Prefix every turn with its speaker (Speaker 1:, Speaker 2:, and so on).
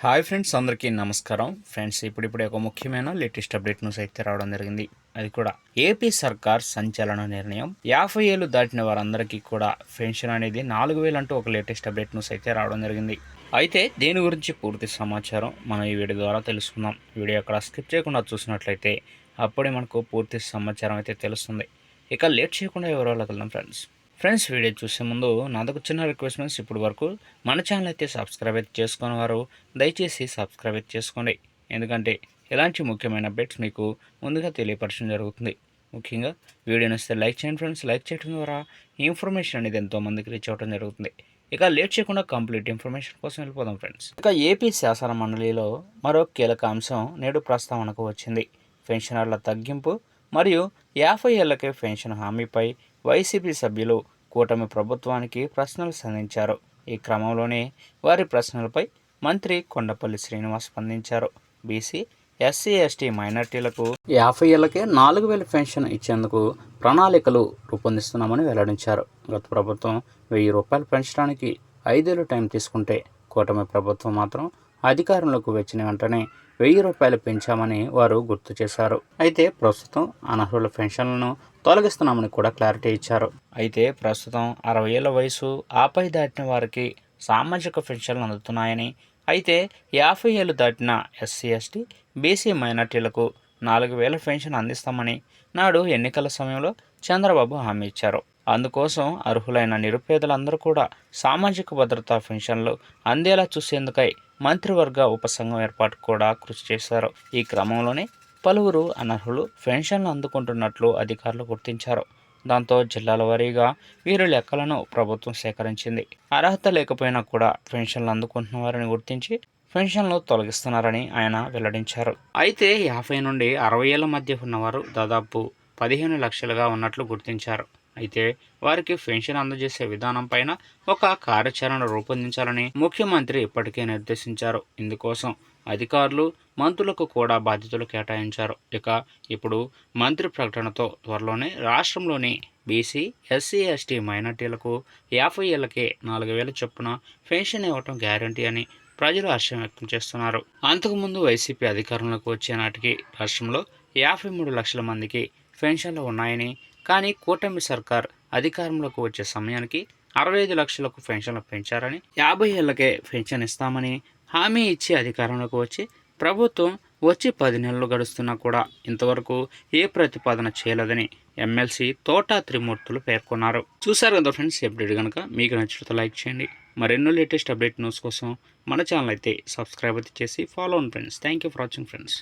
Speaker 1: Hi friends అందరికీ నమస్కారం. Friends ఇప్పుడిప్పుడే ఒక ముఖ్యమైన లేటెస్ట్ అప్డేట్ న్యూస్ అయితే రావడం జరిగింది. అది కూడా ఏపీ సర్కార్ సంచలన నిర్ణయం. యాభై ఏళ్ళు దాటిన వారందరికీ కూడా పెన్షన్ అనేది నాలుగు వేలు అంటూ ఒక లేటెస్ట్ అప్డేట్ న్యూస్ అయితే రావడం జరిగింది. అయితే దీని గురించి పూర్తి సమాచారం మనం ఈ వీడియో ద్వారా తెలుసుకుందాం. వీడియో అక్కడ స్కిప్ చేయకుండా చూసినట్లయితే అప్పుడే మనకు పూర్తి సమాచారం అయితే తెలుస్తుంది. ఇక లేట్ చేయకుండా వివరాలకు వెళ్దాం ఫ్రెండ్స్. ఫ్రెండ్స్ వీడియో చూసే ముందు నాదొక చిన్న రిక్వెస్ట్ ఫ్రెండ్స్ ఇప్పుడు వరకు మన ఛానల్ అయితే సబ్స్క్రైబ్ అయితే చేసుకున్న వారు దయచేసి సబ్స్క్రైబ్ అయితే చేసుకోండి. ఎందుకంటే ఇలాంటి ముఖ్యమైన అప్డేట్స్ మీకు ముందుగా తెలియపరచడం జరుగుతుంది. ముఖ్యంగా వీడియో నచ్చితే లైక్ చేయండి ఫ్రెండ్స్ లైక్ చేయడం ద్వారా ఈ ఇన్ఫర్మేషన్ అనేది ఎంతోమందికి రీచ్ అవ్వడం జరుగుతుంది. ఇక లేట్ చేయకుండా కంప్లీట్ ఇన్ఫర్మేషన్ కోసం వెళ్ళిపోదాం ఫ్రెండ్స్ ఇక ఏపీ శాసన మండలిలో మరో కీలక అంశం నేడు ప్రస్తావనకు వచ్చింది. పెన్షనర్ల తగ్గింపు మరియు యాభై ఏళ్ళకే పెన్షన్ హామీపై వైసీపీ సభ్యులు కూటమి ప్రభుత్వానికి ప్రశ్నలు సంధించారు. ఈ క్రమంలోనే వారి ప్రశ్నలపై మంత్రి కొండపల్లి శ్రీనివాస్ స్పందించారు. బీసీ ఎస్సీ ఎస్టీ మైనార్టీలకు యాభై ఏళ్ళకే నాలుగు వేల పెన్షన్ ఇచ్చేందుకు ప్రణాళికలు రూపొందిస్తున్నామని వెల్లడించారు. గత ప్రభుత్వం వెయ్యి రూపాయలు పెంచడానికి ఐదేళ్ళు టైం తీసుకుంటే కూటమి ప్రభుత్వం మాత్రం అధికారంలోకి వచ్చిన వెంటనే వెయ్యి రూపాయలు పెంచామని వారు గుర్తు చేశారు. అయితే ప్రస్తుతం అనర్హుల పెన్షన్లను తొలగిస్తున్నామని కూడా క్లారిటీ ఇచ్చారు. అయితే ప్రస్తుతం అరవై ఏళ్ళ వయసు ఆపై దాటిన వారికి సామాజిక పెన్షన్లు అందుతున్నాయని అయితే యాభై ఏళ్ళు దాటిన ఎస్సీ ఎస్టీ బీసీ మైనార్టీలకు నాలుగు వేల పెన్షన్ అందిస్తామని నాడు ఎన్నికల సమయంలో చంద్రబాబు హామీ ఇచ్చారు. అందుకోసం అర్హులైన నిరుపేదలందరూ కూడా సామాజిక భద్రతా పెన్షన్లు అందేలా చూసేందుకై మంత్రివర్గ ఉపసంఘం ఏర్పాటు కూడా కృషి చేశారు. ఈ క్రమంలోనే పలువురు అనర్హులు పెన్షన్లు అందుకుంటున్నట్లు అధికారులు గుర్తించారు. దాంతో జిల్లాల వారీగా వీరి లెక్కలను ప్రభుత్వం సేకరించింది. అర్హత లేకపోయినా కూడా పెన్షన్లు అందుకుంటున్న వారిని గుర్తించి పెన్షన్లు తొలగిస్తున్నారని ఆయన వెల్లడించారు. అయితే యాభై నుండి అరవై ఏళ్ళ మధ్య ఉన్నవారు దాదాపు పదిహేను లక్షలుగా ఉన్నట్లు గుర్తించారు. అయితే వారికి పెన్షన్ అందజేసే విధానం పైన ఒక కార్యాచరణ రూపొందించాలని ముఖ్యమంత్రి ఇప్పటికే నిర్దేశించారు. ఇందుకోసం అధికారులు మంత్రులకు కూడా బాధ్యతలు కేటాయించారు. ఇక ఇప్పుడు మంత్రి ప్రకటనతో త్వరలోనే రాష్ట్రంలోని బీసీ ఎస్సీ ఎస్టీ మైనార్టీలకు యాభై ఏళ్ళకే నాలుగు వేల చొప్పున పెన్షన్ ఇవ్వటం గ్యారంటీ అని ప్రజలు హర్షం వ్యక్తం చేస్తున్నారు. అంతకుముందు వైసీపీ అధికారంలోకి వచ్చే నాటికి రాష్ట్రంలో యాభై మూడు లక్షల మందికి పెన్షన్లు ఉన్నాయని కానీ కూటమి సర్కార్ అధికారంలోకి వచ్చే సమయానికి అరవై ఐదు లక్షలకు పెన్షన్లు పెంచారని యాభై ఏళ్ళకే పెన్షన్ ఇస్తామని హామీ ఇచ్చి అధికారంలోకి వచ్చి ప్రభుత్వం వచ్చి పది నెలలు గడుస్తున్నా కూడా ఇంతవరకు ఏ ప్రతిపాదన చేయలేదని ఎమ్మెల్సీ తోటా త్రిమూర్తులు పేర్కొన్నారు. చూసారు కదా ఫ్రెండ్స్ అప్డేట్ కనుక మీకు నచ్చితే లైక్ చేయండి. మరెన్నో లేటెస్ట్ అప్డేట్ న్యూస్ కోసం మన ఛానల్ అయితే సబ్స్క్రైబ్ అయితే చేసి ఫాలో అవ్వండి friends thank you for watching friends